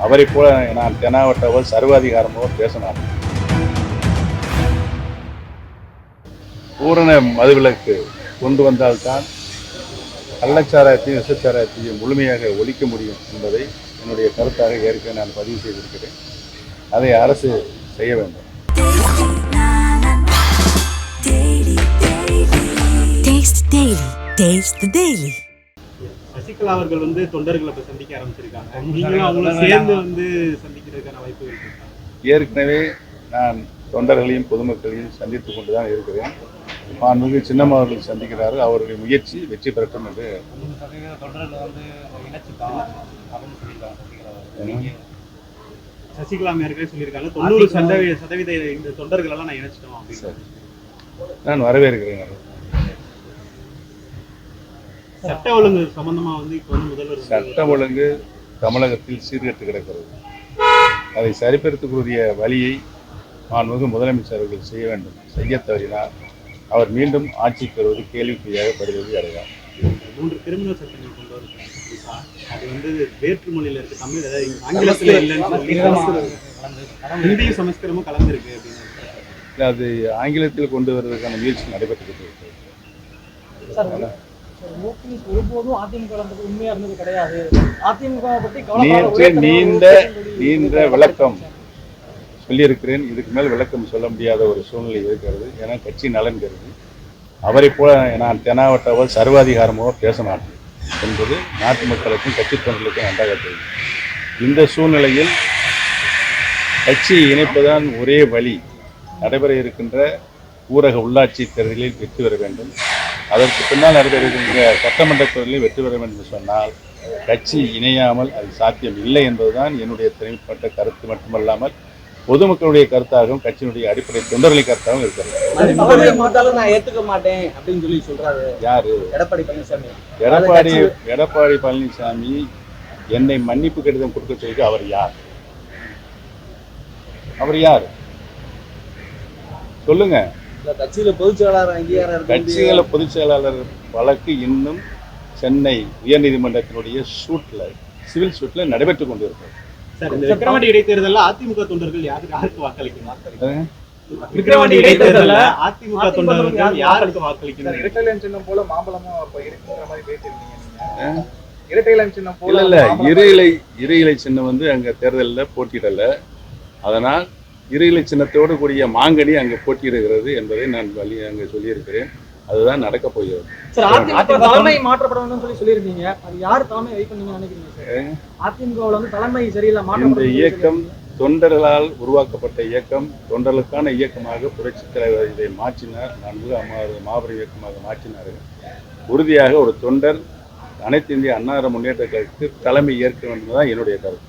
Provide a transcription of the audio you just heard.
அவரை போல நான் தெனாவட்டவோ சர்வாதிகாரமோ பேசினார் பூரண மதுவிலக்கு கொண்டு வந்தால்தான் கள்ளச்சாராயத்தையும் விசச்சாராயத்தையும் முழுமையாக ஒழிக்க முடியும் என்பதை என்னுடைய கருத்தாக ஏற்கனவே நான் பதிவு செய்திருக்கிறேன் அதை அரசு செய்ய வேண்டும் Taste Daily. Taste the Daily. Sasikala அவர்கள் வந்து தொண்டர்களை இப்ப சந்திக்க ஆரம்பிச்சிருக்காங்க. நீங்களும் அவங்கள சேர்ந்து வந்து சந்திக்கிறதுக்கான வாய்ப்புகள் இருக்கா? ஏற்கனவே நான் தொண்டர்களையும் பொதுமக்களையும் சந்தித்துக் கொண்டு தான் இருக்கிறேன். மாண்புமிகு சின்னம்மா அவர்கள் சந்திக்கிறார்கள் அவருடைய முயற்சி வெற்றி பெறட்டும் என்று சசிகலா அவர்கள். நீங்க சசிகலா ஏற்கனவே சொல்லியிருக்காங்க. தொண்ணூறு சதவீத சதவீத இந்த தொண்டர்கள் எல்லாம் நான் இணைச்சிட்டோம் அப்படின்னு. நான் வரவேற்கிறேன். சட்ட ஒழுங்கு சம்பந்தமா வந்து இப்ப வந்து முதல்வர் சட்டம் ஒழுங்கு தமிழகத்தில் சீர்கெட்டு கிடக்கிறது. அதை சரிப்படுத்தக்கூடிய வழியை மாண்புமிகு முதலமைச்சர் அவர்கள் செய்ய வேண்டும். செய்ய தவறினால் அவர் மீண்டும் ஆட்சிக்கு வருவது கேள்விக்குறியாக படுவதை அடையார் மூன்று கிரிமினல் சட்டங்கள் கொண்டு புதுசா. அது வந்து வேற்று மொழியில இருக்கு. தமிழ் அதாவது ஆங்கிலத்துல இல்லைன்னு ஹிந்தியும் சமஸ்கிருதமும் கலந்துருக்கு. அப்படின்னு அது ஆங்கிலத்தில் கொண்டு வருவதற்கான முயற்சி நடைபெற்று இருக்கிறது ஓபிஎஸ் ஒருபோதும் அதிமுக உண்மையா இருந்தது கிடையாது. அதிமுக தலைவர் நீண்ட நீண்ட விளக்கம் சொல்லியிருக்கிறேன். இதுக்கு மேல் விளக்கம் சொல்ல முடியாத ஒரு சூழ்நிலை இருக்கிறது. ஏன்னா கட்சி நலன் கருதி அவரை போல நான் தெனாவட்டவோ சர்வாதிகாரமோ பேச மாட்டேன் என்பது நாட்டு மக்களுக்கும் கட்சி தொண்டர்களுக்கும் நன்றாக தெரியும். இந்த சூழ்நிலையில் கட்சியை இணைப்பதுதான் ஒரே வழி. நடைபெற இருக்கின்ற ஊரக உள்ளாட்சி தேர்தலில் வெற்றி பெற வேண்டும். அதற்கு பின்னால் நடைபெற இருக்கின்ற சட்டமன்ற தேர்தலில் வெற்றி பெற வேண்டும் என்று சொன்னால் கட்சி இணையாமல் அது சாத்தியம் இல்லை என்பதுதான் என்னுடைய தனிப்பட்ட கருத்து மட்டுமல்லாமல் பொதுமக்களுடைய கருத்தாகவும் கட்சியினுடைய அடிப்படை தொண்டர்களின் கருத்தாகவும் இருக்கிறது. நான் ஏத்துக்க மாட்டேன் அப்படின்னு சொல்லி சொல்றாரு. யாரு? எடப்பாடி பழனிசாமி. எடப்பாடி எடப்பாடி பழனிசாமி என்னை மன்னிப்பு கடிதம் கொடுக்க சொல்லி அவர் யார்? அவர் யார்? சொல்லுங்க. இல்ல கட்சியில பொதுச் செயலாளர் அங்கீகாரம் கட்சிகள பொதுச் செயலாளர் வழக்கு இன்னும் சென்னை உயர்நீதிமன்றத்தினுடைய சூட்ல சிவில் சூட்ல நடைபெற்று கொண்டிருக்கிறது. சார் இந்த விக்கிரவாண்டி இடைத்தேர்தலில் அதிமுக தொண்டர்கள் யாருக்கு யாருக்கு வாக்களிக்கணும்? இடைத்தேர்தலில் அதிமுக தொண்டர்கள் யாருக்கு வாக்களிக்கணும்? இரட்டைலன் சின்னம் போல மாம்பழமும் இருக்குங்கிற மாதிரி பேசியிருந்தீங்க நீங்க. இரட்டைலன் சின்னம் போல இல்ல இரு இலை இரு இலை சின்னம் வந்து அங்க தேர்தலில் போட்டியிடல. அதனால் இரு இலை சின்னத்தோடு கூடிய மாங்கனி அங்கே போட்டியிடுகிறது என்பதை நான் வழி அங்கே சொல்லியிருக்கிறேன். அதுதான் நடக்கப் போகிறது. தலைமை மாற்றப்பட வேண்டும் சொல்லி சொல்லியிருந்தீங்க. அது யார் தலைமை வைக்க நீங்க நினைக்கிறீங்க அதிமுகவுல வந்து தலைமை சரியில்லை இந்த இயக்கம் தொண்டர்களால் உருவாக்கப்பட்ட இயக்கம் தொண்டர்களுக்கான இயக்கமாக புரட்சித் தலைவர் இதை மாற்றினார். நன்கு அம்மா மாபெரும் இயக்கமாக மாற்றினார். உறுதியாக ஒரு தொண்டர் அனைத்து இந்திய அன்னார முன்னேற்ற கழகத்துக்கு தலைமை ஏற்க வேண்டும் தான் என்னுடைய கருத்து.